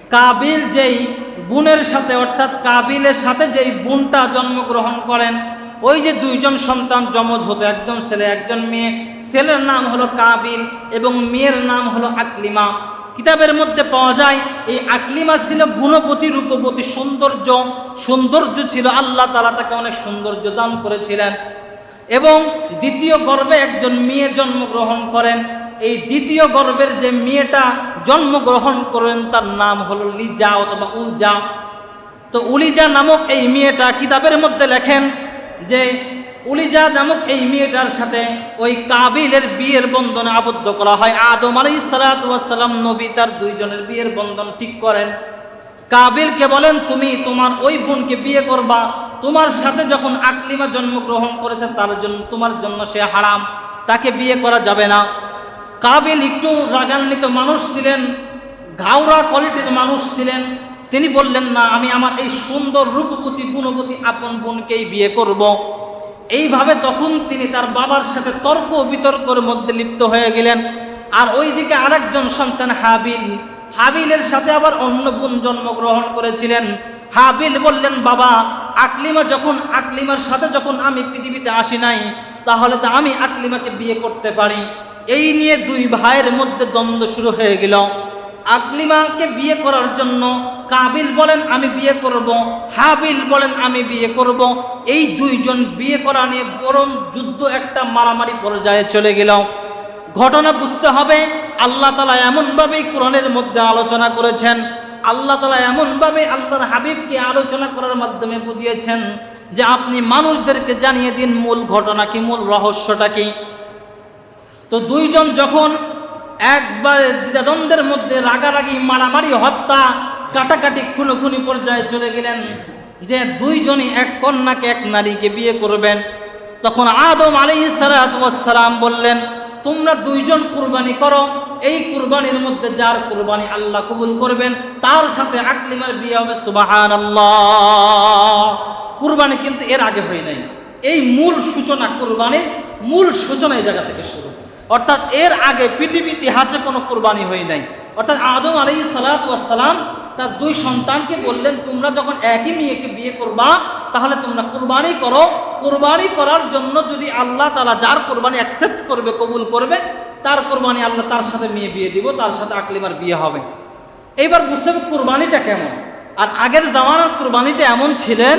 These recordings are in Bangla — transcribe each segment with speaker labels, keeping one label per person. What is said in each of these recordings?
Speaker 1: কাবিল যেই বোনের সাথে, অর্থাৎ কাবিলের সাথে যেই বোনটা জন্মগ্রহণ করেন, ওই যে দুইজন সন্তান যমজ হতো, একজন ছেলে, একজন মেয়ে। ছেলের নাম হলো কাবিল এবং মেয়ের নাম হলো আকলিমা। কিতাবের মধ্যে পাওয়া যায়, এই আকলিমা ছিল গুণবতী, রূপবতী, সৌন্দর্য সৌন্দর্য ছিল। আল্লাহ তালা তাকে অনেক সৌন্দর্য দান করেছিলেন। এবং দ্বিতীয় গর্ভে একজন মেয়ে জন্মগ্রহণ করেন। এই দ্বিতীয় গর্ভের যে মেয়েটা জন্মগ্রহণ করেন, তার নাম হলো লিজা অথবা উলজা। তো উলিজা নামক এই মেয়েটা কিতাবের মধ্যে লেখেন যে উলিজা নামক এই মেয়েটার সাথে ওই কাবিলের বিয়ের বন্ধনে আবদ্ধ করা হয়। আদম আলাই সালাতাম নবী তার দুইজনের বিয়ের বন্ধন ঠিক করেন। কাবিলকে বলেন, তুমি তোমার ওই বোনকে বিয়ে করবা। তোমার সাথে যখন আকলিমা জন্মগ্রহণ করেছে, তার জন্য, তোমার জন্য সে হারাম। তাকে বিয়ে করা যাবে না। কাবিল একটু রাগান্বিত মানুষ ছিলেন, ঘাওড়া কোয়ালিটির মানুষ ছিলেন। তিনি বললেন, না, আমি আমার এই সুন্দর রূপবতী, গুণবতী আপন বোনকেই বিয়ে করব। এইভাবে তখন তিনি তার বাবার সাথে তর্ক বিতর্কের মধ্যে লিপ্ত হয়ে গেলেন। আর ওইদিকে আরেকজন সন্তান, হাবিল। হাবিলের সাথে আবার অন্য বোন জন্মগ্রহণ করেছিলেন। হাবিল বললেন, বাবা, আকলিমা যখন, আকলিমার সাথে যখন আমি পৃথিবীতে আসি নাই, তাহলে তো আমি আকলিমাকে বিয়ে করতে পারি। এই নিয়ে দুই ভাইয়ের মধ্যে দ্বন্দ্ব শুরু হয়ে গেল। আকলিমাকে বিয়ে করার জন্য কাবিল বলেন, আমি বিয়ে করব। হাবিল বলেন, আমি বিয়ে করব। এই দুইজন বিয়ে করা নিয়ে বরং যুদ্ধ একটা মারামারি পর্যায়ে চলে গেল। ঘটনা বুঝতে হবে, আল্লাহ তালা এমনভাবেই কোরআনের মধ্যে আলোচনা করেছেন। আল্লাহ তালা এমনভাবে আল্লাহর হাবিবকে আলোচনা করার মাধ্যমে বুঝিয়েছেন যে আপনি মানুষদেরকে জানিয়ে দিন মূল ঘটনা কি, মূল রহস্যটা কি। তো দুইজন যখন একবার দ্বিধাদ্বন্দ্বের মধ্যে রাগারাগি, মারামারি, হত্যা, কাটাকাটি, খুনোখুনি পর্যায়ে চলে গেলেন যে দুইজনই এক কন্যাকে, এক নারীকে বিয়ে করবেন। তখন আদম আলী সালাম বললেন, তোমরা দুইজন কুরবানি করো। এই কুরবানির মধ্যে যার কুরবানি আল্লাহ কবুল করবেন, তার সাথে আকলিমার বিয়ে হবে সুবাহান আল্লাহ কুরবানি কিন্তু এর আগে হয় নাই। এই মূল সূচনা কুরবানির মূল সূচনা এই জায়গা থেকে শুরু। অর্থাৎ এর আগে পৃথিবী ইতিহাসে কোনো কুরবানি হয় নাই। অর্থাৎ আদম আলী সালাতাম তার দুই সন্তানকে বললেন, তোমরা যখন একই মেয়েকে বিয়ে করবা, তাহলে তোমরা কুরবানি করো। কুরবানি করার জন্য যদি আল্লাহ তালা যার কোরবানি অ্যাকসেপ্ট করবে, কবুল করবে, তার কোরবানি আল্লাহ তার সাথে মেয়ে বিয়ে দিব, তার সাথে আকলিমার বিয়ে হবে। এইবার বুঝতে হবে কুরবানিটা কেমন। আর আগের জামানার কুরবানিটা এমন ছিলেন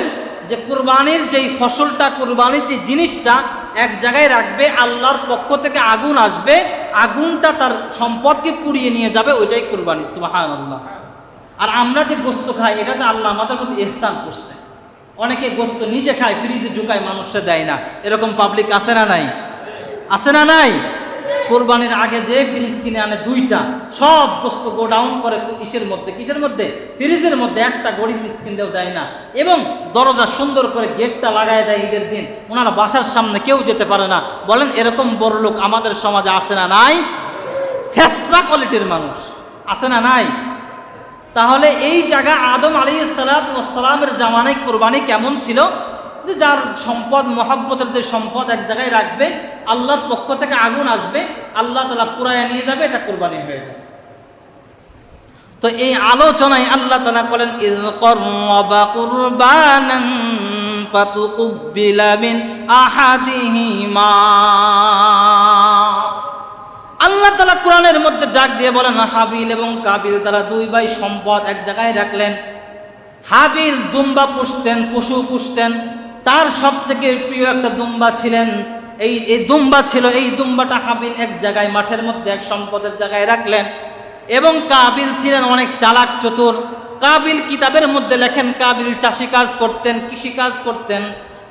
Speaker 1: যে কুরবানির যেই ফসলটা, কুরবানির যে জিনিসটা এক জায়গায় রাখবে, আল্লাহর পক্ষ থেকে আগুন আসবে, আগুনটা তার সম্পদকে পুড়িয়ে নিয়ে যাবে, ওইটাই কুরবানি সুবাহান আল্লাহ আর আমরা যে গোস্ত খাই, এটাতে আল্লাহ আমাদের প্রতি এহসান করছে। অনেকে গোস্ত নিজে খায়, ফ্রিজে ঢুকায়, মানুষটা দেয় না। এরকম পাবলিক আছে না নাই? আছে না নাই? কোরবানির আগে যে ফ্রিজ কিনে আনে দুইটা, সব বস্তু গোডাউন করে কিসের মধ্যে কিসের মধ্যে? ফ্রিজের মধ্যে একটা গরিব মিসকিনদেও দেয় না। এবং দরজা সুন্দর করে গেটটা লাগায় দেয় ঈদের দিন। ওনারা বাসার সামনে কেউ যেতে পারে না। বলেন, এরকম বড় লোক আমাদের সমাজে আছে না নাই? শেষরা কোয়ালিটির মানুষ। আছে না নাই? তাহলে এই জায়গা আদম আলী সালাতামের জামানায় কোরবানি কেমন ছিল? যে যার সম্পদ, মহাব্বতের যে সম্পদ এক জায়গায় রাখবে আল্লাহর পক্ষ থেকে আগুন আসবে, আল্লাহ তালা পুরায় নিয়ে যাবে, এটা কোরবানি হয়ে যাবে। তো এই আলোচনায় আল্লাহ তালা বলেন ইজ করবা কুরবানান ফাতুকুব্বিলা মিন আহাদিহিমা আল্লাহ তালা কোরআনের মধ্যে ডাক দিয়ে বলেন, হাবিল এবং কাবিল তারা দুই ভাই সম্পদ এক জায়গায় রাখলেন। হাবিল দুম্বা পুষতেন, পশু পুষতেন। তার সব থেকে প্রিয় একটা দুম্বা ছিলেন এই এই দুম্বা ছিল, এই দুম্বাটা হাবিল এক জায়গায়, মাঠের মধ্যে এক সম্পদের জায়গায় রাখলেন। এবং কাবিল ছিলেন অনেক চালাক, চতুর। কাবিল কিতাবের মধ্যে লেখেন, কাবিল চাষি কাজ করতেন, কৃষি কাজ করতেন।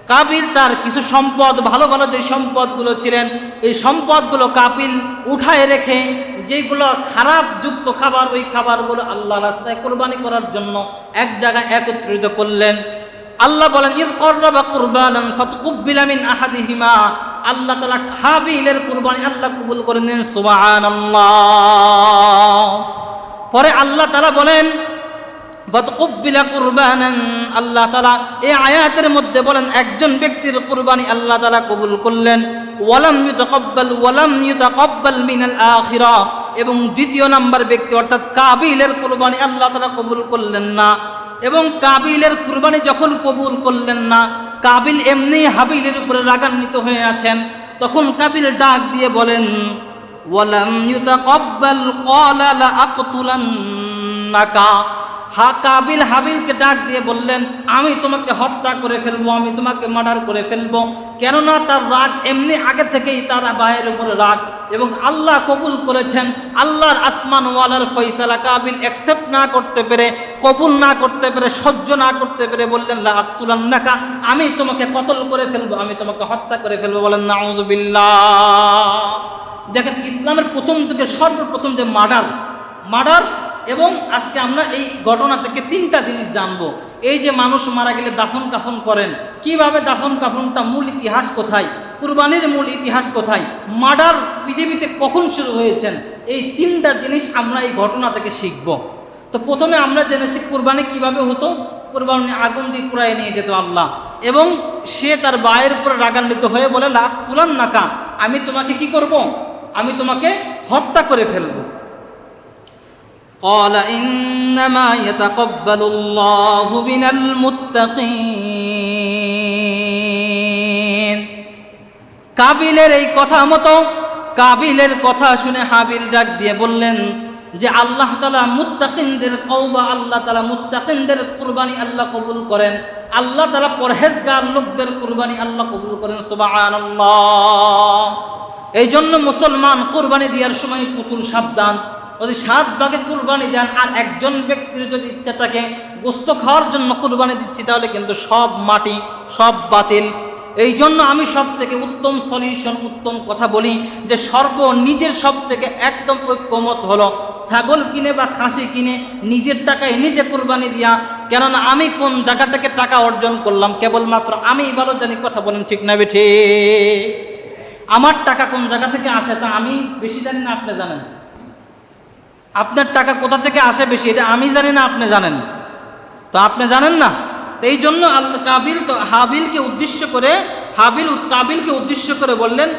Speaker 1: কাবিল তার কিছু সম্পদ, ভালো ভালো যে সম্পদগুলো ছিলেন, এই সম্পদগুলো কাবিল উঠায় রেখে, যেগুলো খারাপ যুক্ত খাবার, ওই খাবারগুলো আল্লাহ রাস্তায় কোরবানি করার জন্য এক জায়গায় একত্রিত করলেন। আল্লাহ বলেন ঈদ করবা কুরবানান ফাতকুব্বিলা মিন আহাদিহিমা। আল্লাহ তালা হাবিলের কুরবানি আল্লাহ কবুল করে নেন, সুবহানাল্লাহ। পরে আল্লাহ তাআলা বলেন আল্লাহ তালা এই আয়াতের মধ্যে বলেন, একজন ব্যক্তির কুরবানি আল্লাহ তালা কবুল করলেন। ওয়ালাম ইউতাকাব্বাল ওয়ালাম ইউতাকাব্বাল মিনাল আখিরা। এবং দ্বিতীয় নাম্বার ব্যক্তি, অর্থাৎ কাবিলের কুরবানি আল্লাহ তালা কবুল করলেন না। এবং কাবিলের কুরবানি যখন কবুল করলেন না কাবিল এমনি হাবিলের উপরে রাগান্বিত হয়ে আছেন। তখন কাবিল ডাক দিয়ে বলেন হা কাবিল হাবিলকে ডাক দিয়ে বললেন, আমি তোমাকে হত্যা করে ফেলব, আমি তোমাকে মার্ডার করে ফেলব। কেননা তার রাগ এমনি আগে থেকেই তার ভাইয়ের উপরে রাগ এবং আল্লাহ কবুল করেছেন, আল্লাহর আসমান ওয়ালার ফয়সালা কাবিল অ্যাকসেপ্ট না করতে পেরে, কবুল না করতে পেরে, সহ্য না করতে পেরে বললেন, লা আক্তুলান্নাকা, আমি তোমাকে কতল করে ফেলব, আমি তোমাকে হত্যা করে ফেলব। বলেন, নাউজুবিল্লাহ। দেখেন, ইসলামের প্রথম থেকে সর্বপ্রথম যে মার্ডার মার্ডার এবং আজকে আমরা এই ঘটনা থেকে তিনটা জিনিস জানব। এই যে মানুষ মারা গেলে দাফন কাফন করেন, কীভাবে দাফন কাফনটা মূল ইতিহাস কোথায়? কুরবানির মূল ইতিহাস কোথায়? মার্ডার পৃথিবীতে কখন শুরু হয়েছেন? এই তিনটা জিনিস আমরা এই ঘটনা থেকে শিখব। তো প্রথমে আমরা জেনেছি কুরবানি কীভাবে হতো। কুরবানি আগুন দিয়ে পুরাই নিয়ে যেত আল্লাহ। এবং সে তার বায়ের উপর রাগান্বিত হয়ে বলে লাখ তুলান নাকা আমি তোমাকে কি করব? আমি তোমাকে হত্যা করে ফেলব। قال إنما يتقبل الله من المتقين কাবিলের এই কথা মতো কাবিলের কথা শুনে হাবিল ডাক দিয়ে বললেন যে আল্লাহ তালা মুত্তাকিনদের কৌবা আল্লাহ তালা মুত্তাকিনদের কুরবানি আল্লাহ কবুল করেন আল্লাহ তালা পরহেজগার লোকদের কুরবানি আল্লাহ কবুল করেন সুবহানাল্লাহ এই জন্য মুসলমান কুরবানি দেওয়ার সময় প্রচুর সাবধান যদি সাত ভাগে কুরবানি দেন আর একজন ব্যক্তির যদি ইচ্ছা থাকে গোস্ত খাওয়ার জন্য কুরবানি দিচ্ছি, তাহলে কিন্তু সব মাটি সব বাতিল। এই জন্য আমি সব থেকে উত্তম সলিউশন উত্তম কথা বলি যে সর্ব নিজের সব থেকে একদম ঐক্যমত হলো ছাগল কিনে বা খাসি কিনে নিজের টাকায় নিজে কুরবানি দিয়া। কেননা আমি কোন জায়গা থেকে টাকা অর্জন করলাম, কেবলমাত্র আমি ভালো জানি কথা বলেন ঠিক না বেঠে? আমার টাকা কোন জায়গা থেকে আসে তা আমি বেশি জানি না, আপনি জানেন। আপনার টাকা কোথা থেকে আসে বেশি? এটা আমি জানি না, আপনি জানেন। তো আপনি জানেন না? এই জন্য আল্লাহ কাবিল তো হাবিলকে উদ্দেশ্য করে, হাবিল কাবিলকে উদ্দেশ্য করে বললেন,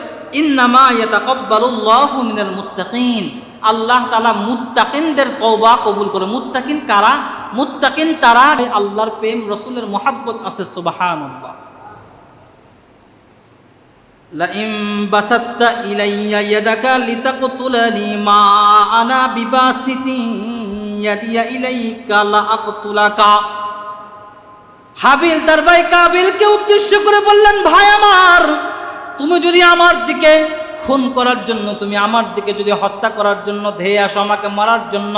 Speaker 1: ইন্নামা ইয়াতাকাব্বালুল্লাহু মিনাল মুত্তাকিন। আল্লাহ তাআলা মুত্তাকিনদের তওবা কবুল করে। মুত্তাকিন কারা? মুত্তাকিন তারা আল্লাহর প্রেম, রসুলের মোহাব্বত আছে, সুবহানাল্লাহ। لئن بسطت إلي يدك لتقتلني ما أنا بباسط يدي إليك لأقتلك হাবিল তার ভাই কাবিলকে উদ্দেশ্য করে বললেন ভাই আমার তুমি যদি আমার দিকে খুন করার জন্য তুমি আমার দিকে যদি হত্যা করার জন্য ধেয়ে আসো আমাকে মারার জন্য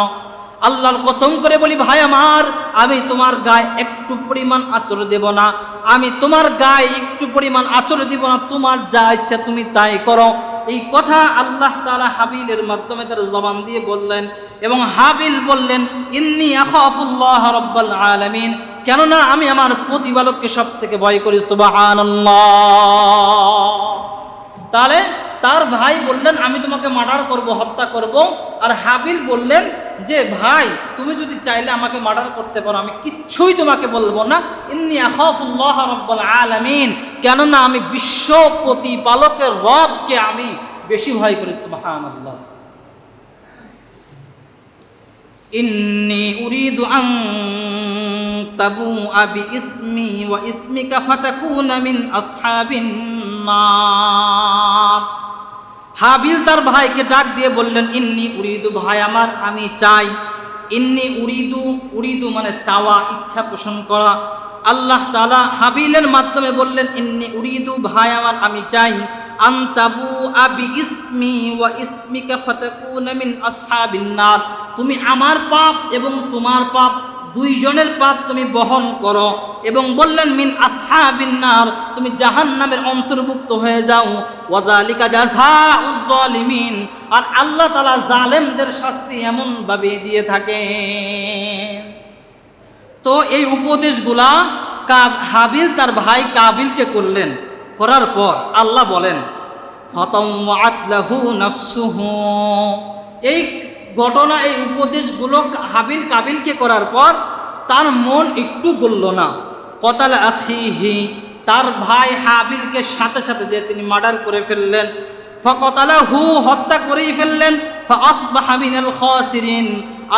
Speaker 1: আল্লাহর কসম করে বলি ভাই আমার আমি তোমার গায়ে একটু পরিমাণ আচর দেব না আমি তোমার গায়ে একটু পরিমাণ আচর দিব না, তোমার যা ইচ্ছা তুমি তাই করো। এই কথা আল্লাহ তাআলা হাবিলের মাধ্যমে তার জবান দিয়ে বললেন এবং হাবিল বললেন, ইন্নি আখাফুল্লাহ রব্বাল আলামিন কেননা আমি আমার প্রতিপালককে সব থেকে ভয় করি, সুবহানাল্লাহ। তাহলে তার ভাই বললেন, আমি তোমাকে মার্ডার করব, হত্যা করব। আর হাবিল বললেন যে, ভাই, তুমি যদি চাইলে আমাকে মার্ডার করতে পারো, আমি কিচ্ছুই তোমাকে বলব না। ইন্নি আহফুল্লাহ রব্বুল আলমিন। কেননা আমি বিশ্ব প্রতিপালকের রবকে আমি বেশি ভয় করি সুবাহান আল্লাহ ইন্নি উরিদু আন তাবুআ বিইসমি ওয়া ইসমিকা ফাতাকুনা মিন আসহাবিন নার। হাবিল তার ভাইকে ডাক দিয়ে বললেন, ইন্নি উরিদু ভাই আমার, আমি চাই। ইন্নি উরিদু উরিদু মানে চাওয়া, ইচ্ছা পোষণ করা। আল্লাহ তালা হাবিলের মাধ্যমে বললেন, ইন্নি উরিদু ভাই আমার, আমি চাই। আন্তাবু আবি ইসমি ওয়া ইসমিকা ফাতাকুনা মিন আসহাবিন তুমি আমার পাপ এবং তোমার পাপ দুইজনের পাপ তুমি বহন করো এবং বললেন, মিন আসহাবিন নার তুমি জাহান্নামের অন্তর্ভুক্ত হয়ে যাও। ওয়াজালিকা জাযাউজ জালিমিন আর আল্লাহ তাআলা জালেমদের শাস্তি এমন ভাবে দিয়ে থাকে তো এই উপদেশগুলা হাবিল তার ভাই কাবিলকে করলেন। করার পর আল্লাহ বলেন ফতমাত লাহু নাফসুহু। এই ঘটনা এই উপদেশগুলো হাবিল কাবিলকে করার পর তার মন একটু গলল না। কতাল আখিহি, তার ভাই হাবিলকে সাথে সাথে যে তিনি মার্ডার করে ফেললেন ফকতালা হু হত্যা করেই ফেললেন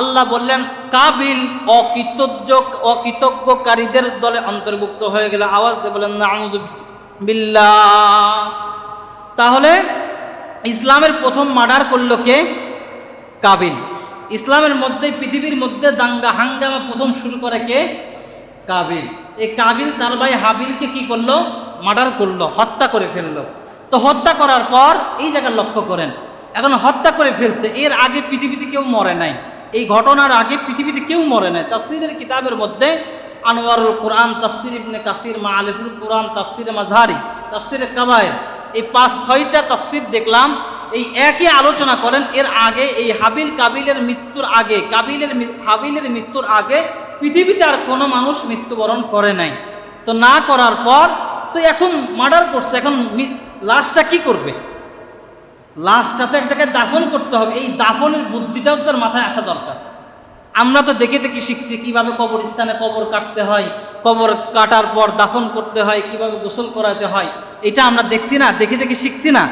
Speaker 1: আল্লাহ বললেন, কাবিল অকৃতজ্ঞ, অকৃতজ্ঞকারীদের দলে অন্তর্ভুক্ত হয়ে গেল। আওয়াজ দিয়ে বললেন বিল্লা তাহলে ইসলামের প্রথম মার্ডার করল কে? কাবিল। ইসলামের মধ্যে, পৃথিবীর মধ্যে দাঙ্গা হাঙ্গামা প্রথম শুরু করে কে? কাবিল। এই কাবিল তার ভাই হাবিলকে কি করল? মার্ডার করল, হত্যা করে ফেলল। তো হত্যা করার পর এই জায়গায় লক্ষ্য করেন, এখন হত্যা করে ফেলছে, এর আগে পৃথিবীতে কেউ মরে নাই। এই ঘটনার আগে পৃথিবীতে কেউ মরে নাই। তাফসিরের কিতাবের মধ্যে আনোয়ারুল কোরআন, তাফসির ইবনে কাসির মা আলিফুল কোরআন, তাফসিরে মাজহারি তাফসিরে কাবায়ের, এই পাঁচ ছয়টা তাফসির দেখলাম এই একই আলোচনা করেন, এর আগে এই হাবিল কাবিলের মৃত্যুর আগে, কাবিলের হাবিলের মৃত্যুর আগে পৃথিবীতে আর কোনো মানুষ মৃত্যুবরণ করে নাই। তো না করার পর, তো এখন মার্ডার করছে, এখন লাশটা কি করবে? লাশটা তো এক জায়গায় দাফন করতে হবে, এই দাফনের বুদ্ধিটাও তার মাথায় আসা দরকার। আমরা তো দেখে দেখে শিখছি কীভাবে কবরস্থানে কবর কাটতে হয়, কবর কাটার পর দাফন করতে হয়, কীভাবে গোসল করাতে হয়। এটা আমরা দেখছি না, দেখে দেখে শিখছি না।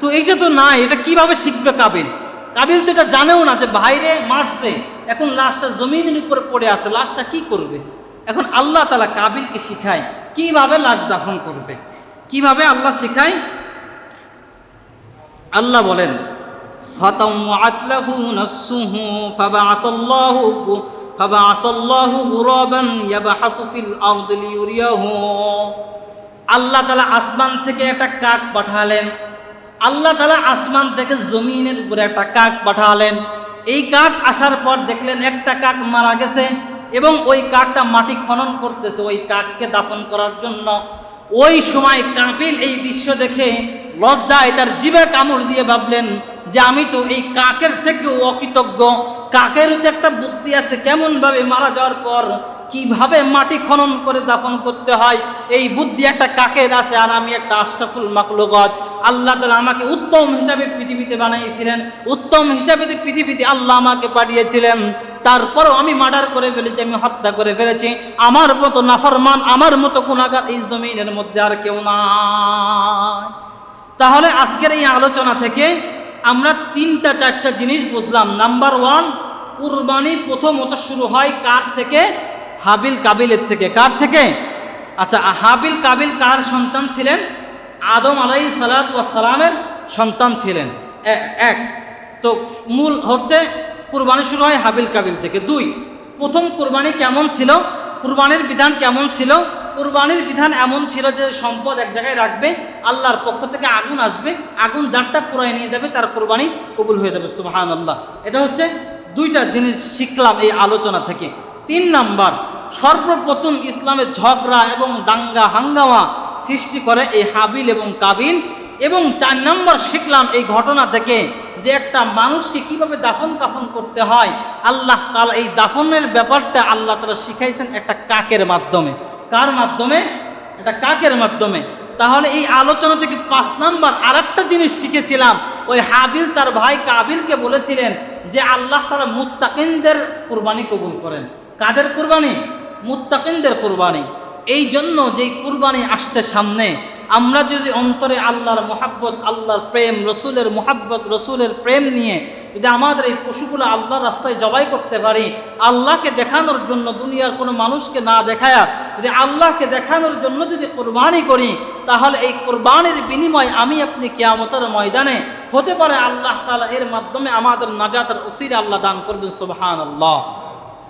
Speaker 1: তো এইটা তো না এটা কিভাবে শিখবে কাবিল কাবিল তো এটা জানেও না যে বাইরে মারছে এখন লাশটা জমিনের উপরে পড়ে আছে লাশটা কি করবে এখন আল্লাহ তালা কাবিলকে শিখায় কিভাবে লাশ দাফন করবে কিভাবে আল্লাহ শিখায় আল্লাহ বলেন فطوعت له نفسه فبعث الله فبعث الله غرابا يبحث في الأرض ليريه আল্লাহ তালা আসমান থেকে একটা কাক পাঠালেন আল্লাহ তালা আসমান থেকে জমিনের উপরে একটা কাক পাঠালেন। এই কাক আসার পর দেখলেন একটা কাক মারা গেছে এবং ওই কাকটা মাটি খনন করতেছে, ওই কাককে দাফন করার জন্য। ওই সময় কাপিল এই দৃশ্য দেখে লজ্জায় তার জীবে কামড় দিয়ে ভাবলেন যে আমি তো এই কাকের থেকে অকৃতজ্ঞ। কাকের তো একটা বুদ্ধি আছে, কেমনভাবে মারা যাওয়ার পর কীভাবে মাটি খনন করে দাফন করতে হয়? এই বুদ্ধি একটা কাকের আছে আর আমি একটা আশরাফুল মাখলুকত। আল্লাহ তালা আমাকে উত্তম হিসাবে পৃথিবীতে বানিয়েছিলেন। উত্তম হিসাবে পৃথিবীতে আল্লাহ আমাকে পাঠিয়েছিলেন, তারপরও আমি মার্ডার করে ফেলেছি, আমি হত্যা করে ফেলেছি। আমার মতো নাফরমান, আমার মতো গুণাগার এই জমিনের মধ্যে আর কেউ না তাহলে আজকের এই আলোচনা থেকে আমরা তিনটা, চারটা জিনিস বুঝলাম। নাম্বার ওয়ান কুরবানি প্রথমত শুরু হয় কার থেকে? হাবিল কাবিলের থেকে। কার থেকে? আচ্ছা হাবিল কাবিল কার সন্তান ছিলেন? আদম আলাই সালাত সালামের সন্তান ছিলেন। এক। তো মূল হচ্ছে, কুরবানি শুরু হয় হাবিল কাবিল থেকে। দুই, প্রথম কুরবানি কেমন ছিল? কুরবানির বিধান কেমন ছিল? কুরবানির বিধান এমন ছিল যে সম্পদ এক জায়গায় রাখবে, আল্লাহর পক্ষ থেকে আগুন আসবে, আগুন যারটা পুরাই নিয়ে যাবে, তার কুরবানি কবুল হয়ে যাবে সুবাহান আল্লাহ এটা হচ্ছে দুইটা জিনিস শিখলাম এই আলোচনা থেকে। তিন নাম্বার, সর্বপ্রথম ইসলামের ঝগড়া এবং দাঙ্গা, হাঙ্গামা সৃষ্টি করে এই হাবিল এবং কাবিল এবং চার নম্বর শিখলাম এই ঘটনা থেকে যে একটা মানুষকে কীভাবে দাফন কাফন করতে হয়। আল্লাহ তালা এই দাফনের ব্যাপারটা আল্লাহ তালা শিখাইছেন একটা কাকের মাধ্যমে। কার মাধ্যমে? এটা কাকের মাধ্যমে। তাহলে এই আলোচনা থেকে পাঁচ নাম্বার আর একটা জিনিস শিখেছিলাম। ওই হাবিল তার ভাই কাবিলকে বলেছিলেন যে আল্লাহ তালা মুত্তাকিনদের কুরবানি কবুল করেন। কাদের কুরবানি? মুত্তাকিনদের কুরবানি। এই জন্য যেই কুরবানি আসছে সামনে, আমরা যদি অন্তরে আল্লাহর মোহাব্বত, আল্লাহর প্রেম, রসুলের মোহাব্বত, রসুলের প্রেম নিয়ে যদি আমাদের এই পশুগুলো আল্লাহর রাস্তায় জবাই করতে পারি, আল্লাহকে দেখানোর জন্য, দুনিয়ার কোনো মানুষকে না দেখায়া যদি আল্লাহকে দেখানোর জন্য যদি কোরবানি করি, তাহলে এই কোরবানির বিনিময় আমি আপনি কেয়ামতের ময়দানে হতে পারে আল্লাহ তালা এর মাধ্যমে আমাদের নাজাতের উসির আল্লাহ দান করবেন সুবহান আল্লাহ